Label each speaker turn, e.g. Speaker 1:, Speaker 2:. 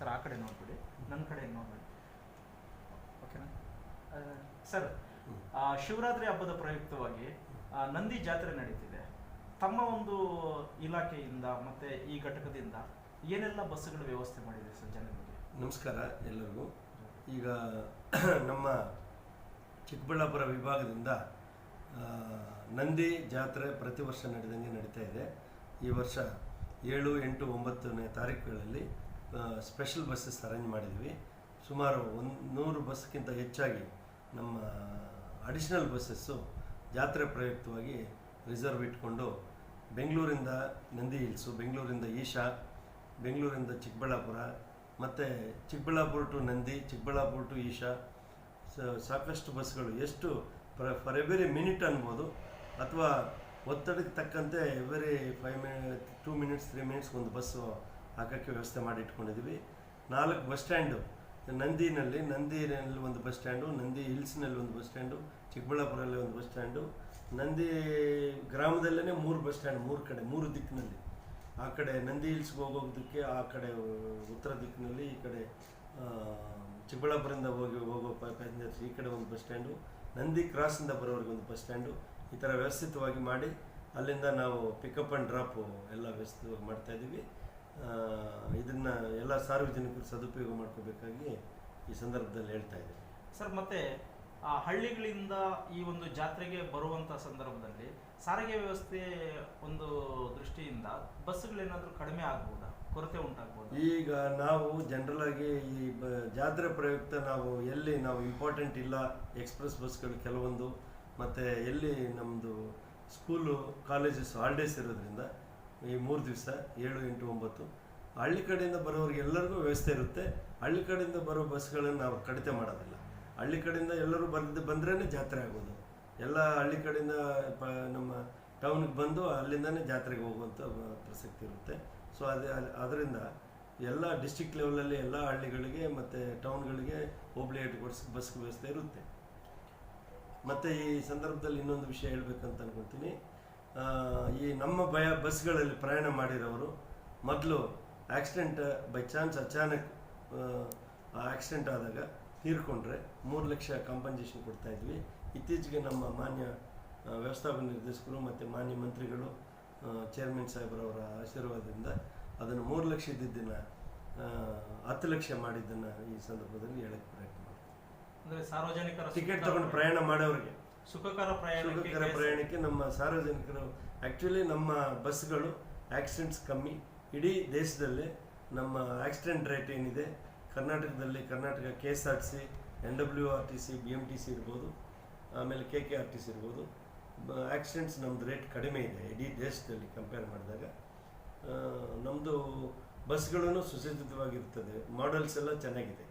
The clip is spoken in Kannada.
Speaker 1: ಸರ್ ಆ ಕಡೆ ನೋಡ್ಬಿಡಿ. ನನ್ನ ಕಡೆ ನೋಡ್ಬಿಡಿ. ಓಕೆನಾ? ಸರ್ ಆ, ಶಿವರಾತ್ರಿ ಹಬ್ಬದ ಪ್ರಯುಕ್ತವಾಗಿ ನಂದಿ ಜಾತ್ರೆ ನಡೀತಿದೆ. ತಮ್ಮ ಒಂದು ಇಲಾಖೆಯಿಂದ ಮತ್ತೆ ಈ ಘಟಕದಿಂದ ಏನೆಲ್ಲ ಬಸ್ಸುಗಳ ವ್ಯವಸ್ಥೆ ಮಾಡಿದೆ ಸರ್ ಜನರಿಗೆ?
Speaker 2: ನಮಸ್ಕಾರ ಎಲ್ಲರಿಗೂ. ಈಗ ನಮ್ಮ ಚಿಕ್ಕಬಳ್ಳಾಪುರ ವಿಭಾಗದಿಂದ ನಂದಿ ಜಾತ್ರೆ ಪ್ರತಿ ವರ್ಷ ನಡೆದಂಗೆ ನಡೀತಾ ಇದೆ. ಈ ವರ್ಷ ಏಳು ಎಂಟು ಒಂಬತ್ತನೇ ತಾರೀಕುಗಳಲ್ಲಿ ಸ್ಪೆಷಲ್ ಬಸ್ಸಸ್ ಅರೇಂಜ್ ಮಾಡಿದ್ವಿ ಸುಮಾರು ಒಂದು ನೂರು ಬಸ್ಗಿಂತ ಹೆಚ್ಚಾಗಿ ನಮ್ಮ ಅಡಿಷನಲ್ ಬಸ್ಸಸ್ಸು ಜಾತ್ರೆ ಪ್ರಯುಕ್ತವಾಗಿ ರಿಸರ್ವ್ ಇಟ್ಕೊಂಡು ಬೆಂಗಳೂರಿಂದ ನಂದಿ ಹಿಲ್ಸು ಬೆಂಗಳೂರಿಂದ ಈಶಾ, ಬೆಂಗಳೂರಿಂದ ಚಿಕ್ಕಬಳ್ಳಾಪುರ, ಮತ್ತು ಚಿಕ್ಕಬಳ್ಳಾಪುರ ಟು ನಂದಿ, ಚಿಕ್ಕಬಳ್ಳಾಪುರ ಟು ಈಶಾ ಸಾಕಷ್ಟು ಬಸ್ಗಳು ಎಷ್ಟು ಫಾರ್ ಎವ್ರಿ ಮಿನಿಟ್ ಅನ್ಬೋದು, ಅಥವಾ ಒತ್ತಡಕ್ಕೆ ತಕ್ಕಂತೆ every five mini two minutes three minutes ಒಂದು ಬಸ್ಸು ಹಾಕೋಕ್ಕೆ ವ್ಯವಸ್ಥೆ ಮಾಡಿ ಇಟ್ಕೊಂಡಿದ್ದೀವಿ. ನಾಲ್ಕು ಬಸ್ ಸ್ಟ್ಯಾಂಡು, ನಂದಿನಲ್ಲಿ ನಂದಿನಲ್ಲಿ ಒಂದು ಬಸ್ ಸ್ಟ್ಯಾಂಡು, ನಂದಿ ಹಿಲ್ಸ್ನಲ್ಲಿ ಒಂದು ಬಸ್ ಸ್ಟ್ಯಾಂಡು ಚಿಕ್ಕಬಳ್ಳಾಪುರಲ್ಲಿ ಒಂದು ಬಸ್ ಸ್ಟ್ಯಾಂಡು, ನಂದಿ ಗ್ರಾಮದಲ್ಲೇ ಮೂರು ಬಸ್ ಸ್ಟ್ಯಾಂಡ್, ಮೂರು ಕಡೆ, ಮೂರು ದಿಕ್ಕಿನಲ್ಲಿ. ಆ ಕಡೆ ನಂದಿ ಹಿಲ್ಸ್ಗೆ ಹೋಗೋದಕ್ಕೆ, ಆ ಕಡೆ ಉತ್ತರ ದಿಕ್ಕಿನಲ್ಲಿ, ಈ ಕಡೆ ಚಿಕ್ಕಬಳ್ಳಾಪುರದಿಂದ ಹೋಗಿ, ಹೋಗೋ ಪ್ಯಾಸೆಂಜರ್ಸ್ ಈ ಕಡೆ ಒಂದು ಬಸ್ ಸ್ಟ್ಯಾಂಡು, ನಂದಿ ಕ್ರಾಸಿಂದ ಬರೋವರೆಗೆ ಒಂದು ಬಸ್ ಸ್ಟ್ಯಾಂಡು, ಈ ಥರ ವ್ಯವಸ್ಥಿತವಾಗಿ ಮಾಡಿ, ಅಲ್ಲಿಂದ ನಾವು ಪಿಕಪ್ ಆ್ಯಂಡ್ ಡ್ರಾಪು ಎಲ್ಲ ವ್ಯವಸ್ಥಿತವಾಗಿ ಮಾಡ್ತಾ ಇದ್ದೀವಿ. ಇದನ್ನು ಎಲ್ಲ ಸಾರ್ವಜನಿಕರು ಸದುಪಯೋಗ ಮಾಡ್ಕೋಬೇಕಾಗಿ ಈ ಸಂದರ್ಭದಲ್ಲಿ ಹೇಳ್ತಾ ಇದ್ದೀನಿ
Speaker 1: ಸರ್ ಮತ್ತೆ ಆ ಹಳ್ಳಿಗಳಿಂದ ಈ ಒಂದು ಜಾತ್ರೆಗೆ ಬರುವಂತ ಸಂದರ್ಭದಲ್ಲಿ ಸಾರಿಗೆ ವ್ಯವಸ್ಥೆ ಒಂದು ದೃಷ್ಟಿಯಿಂದ ಬಸ್ಗಳೇನಾದರೂ ಕಡಿಮೆ ಆಗ್ಬೋದಾ? ಕೊರತೆ ಉಂಟಾಗ್ಬೋದು?
Speaker 2: ಈಗ ನಾವು ಜನರಲ್ ಆಗಿ ಈ ಬ ಜಾತ್ರೆ ಪ್ರಯುಕ್ತ ನಾವು ಎಲ್ಲಿ ನಾವು ಇಂಪಾರ್ಟೆಂಟ್ ಇಲ್ಲ ಎಕ್ಸ್ಪ್ರೆಸ್ ಬಸ್ಗಳು ಕೆಲವೊಂದು ಮತ್ತು ಎಲ್ಲಿ ನಮ್ಮದು ಸ್ಕೂಲು ಕಾಲೇಜಸ್ ಹಾಲಿಡೇಸ್ ಇರೋದ್ರಿಂದ ಈ ಮೂರು ದಿವಸ, ಏಳು ಎಂಟು ಒಂಬತ್ತು, ಹಳ್ಳಿ ಕಡೆಯಿಂದ ಬರೋರಿಗೆ ಎಲ್ಲರಿಗೂ ವ್ಯವಸ್ಥೆ ಇರುತ್ತೆ. ಹಳ್ಳಿ ಕಡೆಯಿಂದ ಬರೋ ಬಸ್ಗಳನ್ನು ನಾವು ಕಡಿತ ಮಾಡೋದಿಲ್ಲ. ಹಳ್ಳಿ ಕಡೆಯಿಂದ ಎಲ್ಲರೂ ಬಂದು ಬಂದ್ರೇ ಜಾತ್ರೆ ಆಗೋದು. ಎಲ್ಲ ಹಳ್ಳಿ ಕಡೆಯಿಂದ ಪ, ನಮ್ಮ ಟೌನ್ಗೆ ಬಂದು ಅಲ್ಲಿಂದನೇ ಜಾತ್ರೆಗೆ ಹೋಗುವಂಥ ಪ್ರಸಕ್ತಿ ಇರುತ್ತೆ. ಸೊ ಅದೇ ಅದ್- ಅದರಿಂದ ಎಲ್ಲ ಡಿಸ್ಟಿಕ್ ಲೆವೆಲಲ್ಲಿ ಎಲ್ಲ ಹಳ್ಳಿಗಳಿಗೆ ಮತ್ತು ಟೌನ್ಗಳಿಗೆ ಹೋಬ್ಳಿ ಹೆಡ್ಕ್ವಾರ್ಟ್ಸ್ ಬಸ್ ವ್ಯವಸ್ಥೆ ಇರುತ್ತೆ. ಮತ್ತು ಈ ಸಂದರ್ಭದಲ್ಲಿ ಇನ್ನೊಂದು ವಿಷಯ ಹೇಳ್ಬೇಕಂತ ಅನ್ಕೊತೀನಿ. ಈ ನಮ್ಮ ಭಯ ಬಸ್ಗಳಲ್ಲಿ ಪ್ರಯಾಣ ಮಾಡಿದವರು ಮೊದಲು ಆಕ್ಸಿಡೆಂಟ್ ಬೈ ಚಾನ್ಸ್ ಅಚಾನಕ್ ಆಕ್ಸಿಡೆಂಟ್ ಆದಾಗ ತೀರ್ಕೊಂಡ್ರೆ ಮೂರು ಲಕ್ಷ ಕಾಂಪನ್ಸೇಷನ್ ಕೊಡ್ತಾ ಇದ್ವಿ. ಇತ್ತೀಚೆಗೆ ನಮ್ಮ ಮಾನ್ಯ ವ್ಯವಸ್ಥಾಪನ ವ್ಯವಸ್ಥಾಪಕ ನಿರ್ದೇಶಕರು ಮತ್ತು ಮಾನ್ಯ ಮಂತ್ರಿಗಳು ಚೇರ್ಮನ್ ಸಾಹೇಬರವರ ಆಶೀರ್ವಾದದಿಂದ ಅದನ್ನು ಮೂರು ಲಕ್ಷ ಇದ್ದಿದ್ದನ್ನು ಹತ್ತು ಲಕ್ಷ ಮಾಡಿದ್ದನ್ನು ಈ ಸಂದರ್ಭದಲ್ಲಿ ಹೇಳಕ್ಕೆ ಪ್ರಯತ್ನ ಮಾಡ್ತೀವಿ.
Speaker 1: ಅಂದರೆ ಸಾರ್ವಜನಿಕರ
Speaker 2: ಟಿಕೆಟ್
Speaker 1: ತೊಗೊಂಡು
Speaker 2: ತಗೊಂಡು ಪ್ರಯಾಣ ಮಾಡೋರಿಗೆ
Speaker 1: ಸುಖಕರ
Speaker 2: ಸುಖಕರ ಪ್ರಯಾಣಕ್ಕೆ ನಮ್ಮ ಸಾರ್ವಜನಿಕರು ಆ್ಯಕ್ಚುಲಿ ನಮ್ಮ ಬಸ್ಗಳು ಆಕ್ಸಿಡೆಂಟ್ಸ್ ಕಮ್ಮಿ. ಇಡೀ ದೇಶದಲ್ಲೇ ನಮ್ಮ ಆಕ್ಸಿಡೆಂಟ್ ರೇಟ್ ಏನಿದೆ ಕರ್ನಾಟಕದಲ್ಲಿ Karnataka K S R T C N W R T C B M T C ಇರ್ಬೋದು ಆಮೇಲೆ K K R T C ಇರ್ಬೋದು ಆಕ್ಸಿಡೆಂಟ್ಸ್ ನಮ್ಮದು ರೇಟ್ ಕಡಿಮೆ ಇದೆ ಇಡೀ ದೇಶದಲ್ಲಿ ಕಂಪೇರ್ ಮಾಡಿದಾಗ. ನಮ್ಮದು ಬಸ್ಗಳೂ ಸುಸಜ್ಜಿತವಾಗಿರ್ತದೆ ಮಾಡೆಲ್ಸ್ ಎಲ್ಲ ಚೆನ್ನಾಗಿದೆ.